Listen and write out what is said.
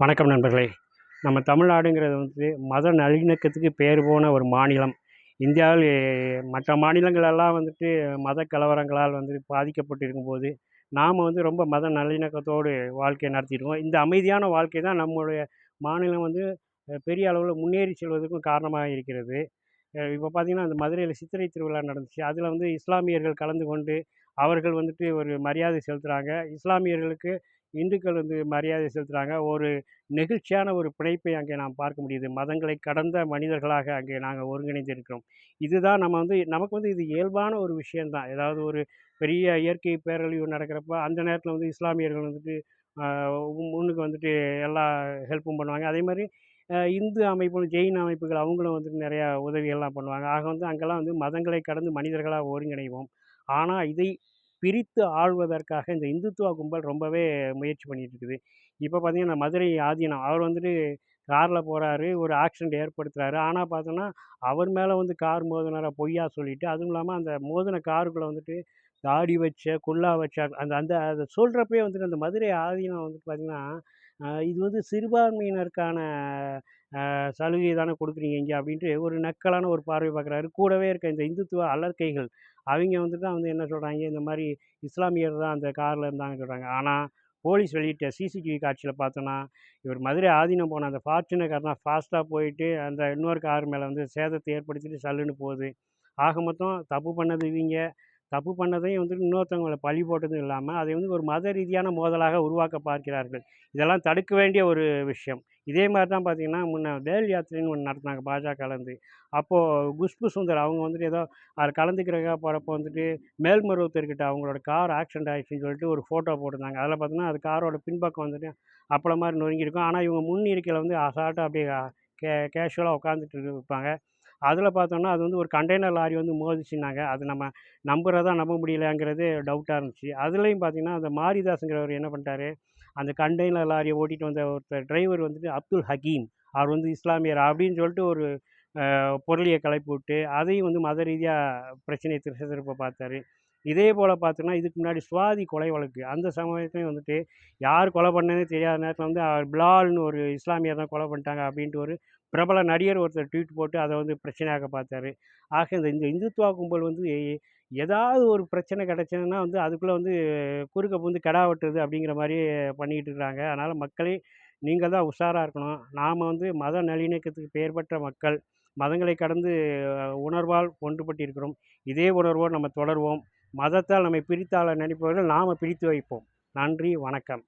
வணக்கம் நண்பர்களே. நம்ம தமிழ்நாடுங்கிறது வந்து மத நல்லிணக்கத்துக்கு பேர் போன ஒரு மாநிலம். இந்தியாவில் மற்ற மாநிலங்களெல்லாம் வந்துட்டு மத கலவரங்களால் வந்து பாதிக்கப்பட்டு இருக்கும்போது நாம் வந்து ரொம்ப மத நல்லிணக்கத்தோடு வாழ்க்கையை நடத்தியிருக்கோம் இந்த அமைதியான வாழ்க்கை தான் நம்மளுடைய மாநிலம் வந்து பெரிய அளவில் முன்னேறி செல்வதற்கும் காரணமாக இருக்கிறது. இப்போ பார்த்திங்கன்னா அந்த மதுரையில் சித்திரை திருவிழா நடந்துச்சு. அதில் வந்து இஸ்லாமியர்கள் கலந்து கொண்டு அவர்கள் வந்துட்டு ஒரு மரியாதை செலுத்துகிறாங்க இஸ்லாமியர்களுக்கு இந்துக்கள் வந்து மரியாதை செலுத்துகிறாங்க ஒரு நெகிழ்ச்சியான ஒரு பிணைப்பை அங்கே நாம் பார்க்க முடியுது. மதங்களை கடந்த மனிதர்களாக அங்கே நாங்கள் ஒருங்கிணைந்து இருக்கிறோம். இதுதான் நம்ம வந்து நமக்கு வந்து இது இயல்பான ஒரு விஷயந்தான் ஏதாவது ஒரு பெரிய இயற்கை பேரழிவு நடக்கிறப்ப அந்த நேரத்தில் வந்து இஸ்லாமியர்கள் வந்துட்டு முன்னுக்கு வந்துட்டு எல்லா ஹெல்ப்பும் பண்ணுவாங்க. அதே மாதிரி இந்து அமைப்புகள் ஜெயின் அமைப்புகள் அவங்களும் வந்துட்டு நிறையா உதவிகள்லாம் பண்ணுவாங்க. ஆக வந்து அங்கெல்லாம் வந்து மதங்களை கடந்து மனிதர்களாக ஒருங்கிணைவோம். ஆனால் இதை பிரித்து ஆள்வதற்காக இந்த இந்துத்துவா கும்பல் ரொம்பவே முயற்சி பண்ணிகிட்டு இருக்குது இப்போ பார்த்தீங்கன்னா மதுரை ஆதீனம் அவர் வந்துட்டு காரில் போகிறாரு ஒரு ஆக்சிடெண்ட் ஏற்படுத்துகிறாரு ஆனால் பார்த்தோன்னா அவர் மேலே வந்து கார் மோதினார பொய்யா சொல்லிவிட்டு அதுவும் இல்லாமல் அந்த மோதின காருக்குள்ளே வந்துட்டு தாடி வச்ச குல்லா வச்ச அந்த அந்த அதை சொல்கிறப்பே வந்துட்டு அந்த மதுரை ஆதீனம் வந்துட்டு பார்த்திங்கன்னா இது வந்து சிறுபான்மையினருக்கான சலுகை தானே கொடுக்குறீங்க இங்கே அப்படின்ட்டு ஒரு நக்கலான ஒரு பார்வை பார்க்குறாரு. கூடவே இருக்க இந்த இந்துத்துவ அலர்க்கைகள் அவங்க வந்துட்டு தான் வந்து என்ன சொல்கிறாங்க இந்த மாதிரி இஸ்லாமியர் தான் அந்த காரில் இருந்தாங்கன்னு சொல்கிறாங்க ஆனால் போலீஸ் வெளியிட்ட சிசிடிவி காட்சியில் பார்த்தோன்னா இவர் மதுரை ஆதீனம் போன அந்த ஃபார்ச்சுனர் கார் தான் ஃபாஸ்ட்டாக போயிட்டு அந்த இன்னொரு கார் மேலே வந்து சேதத்தை ஏற்படுத்திட்டு சல்லுன்னு போகுது. ஆக மொத்தம் தப்பு பண்ணது இவங்க. தப்பு பண்ணதையும் வந்துட்டு இன்னொருத்தவங்களை பழி போட்டதும் இல்லாமல் அதை வந்து ஒரு மத ரீதியான மோதலாக உருவாக்க பார்க்கிறார்கள். இதெல்லாம் தடுக்க வேண்டிய ஒரு விஷயம். இதே மாதிரி தான் பார்த்திங்கன்னா முன்ன வேல் யாத்திரைன்னு ஒன்று நடத்தினாங்க பாஜகலேருந்து அப்போது குஷ்பு சுந்தர் அவங்க வந்துட்டு ஏதோ அதில் கலந்துக்கிறக்காக போகிறப்போ வந்துட்டு மேல்மருவத்தர்கிட்ட அவங்களோட கார் ஆக்சிடென்ட் ஆகிடுச்சின்னு சொல்லிட்டு ஒரு ஃபோட்டோ போட்டிருந்தாங்க. அதில் பார்த்தீங்கன்னா அது காரோட பின்பக்கம் வந்துட்டு அப்பளம் மாதிரி நொறுங்கியிருக்கும். ஆனால் இவங்க முன் இருக்கையில் வந்து அசால்ட்டாக அப்படியே கே கேஷுவலாக உட்காந்துட்டு இருப்பாங்க. அதில் பார்த்தோன்னா அது வந்து ஒரு கண்டெய்னர் லாரி வந்து மோதிச்சுனாங்க அது நம்ம நம்புறதா நம்ப முடியலங்கிறது டவுட்டாக இருந்துச்சு. அதுலேயும் பார்த்தீங்கன்னா அந்த மாரிதாஸுங்கிறவர் என்ன பண்ணிட்டாரு? அந்த கண்டெய்னர் லாரியை ஓட்டிகிட்டு வந்த ஒருத்தர் டிரைவர் வந்துட்டு அப்துல் ஹக்கீம் அவர் வந்து இஸ்லாமியர் அப்படின்னு சொல்லிட்டு ஒரு பொருளியை கிளப்பி விட்டு அதையும் வந்து மத ரீதியாக பிரச்சனையை திசை திருப்ப பார்த்தாரு. இதே போல் பார்த்தோன்னா இதுக்கு முன்னாடி சுவாதி கொலை வழக்கு. அந்த சமயத்துலையும் வந்துட்டு யார் கொலை பண்ணதே தெரியாத நேரத்தில் வந்து பிலால்னு ஒரு இஸ்லாமியர் தான் கொலை பண்ணிட்டாங்க அப்படின்ட்டு ஒரு பிரபல நடிகர் ஒருத்தர் ட்வீட் போட்டு அதை வந்து பிரச்சனையாக பார்த்தாரு. ஆக இந்த இந்த இந்துத்துவா கும்பல் வந்து ஏதாவது ஒரு பிரச்சனை கிடச்சதுன்னா வந்து அதுக்குள்ளே வந்து குறுக்க வந்து கெடா வெட்டுறது அப்படிங்கிற மாதிரி பண்ணிக்கிட்டு இருக்கிறாங்க அதனால் மக்களே நீங்கள் தான் உஷாராக இருக்கணும். நாம் வந்து மத நல்லிணக்கத்துக்கு பெயர் பெற்ற மக்கள் மதங்களை கடந்து உணர்வால் ஒன்றுபட்டிருக்கிறோம். இதே உணர்வோடு நம்ம தொடர்வோம். மதத்தால் நம்மை பிரித்தாள நினைப்பவர்கள் நாம் பிரித்து வைப்போம். நன்றி வணக்கம்.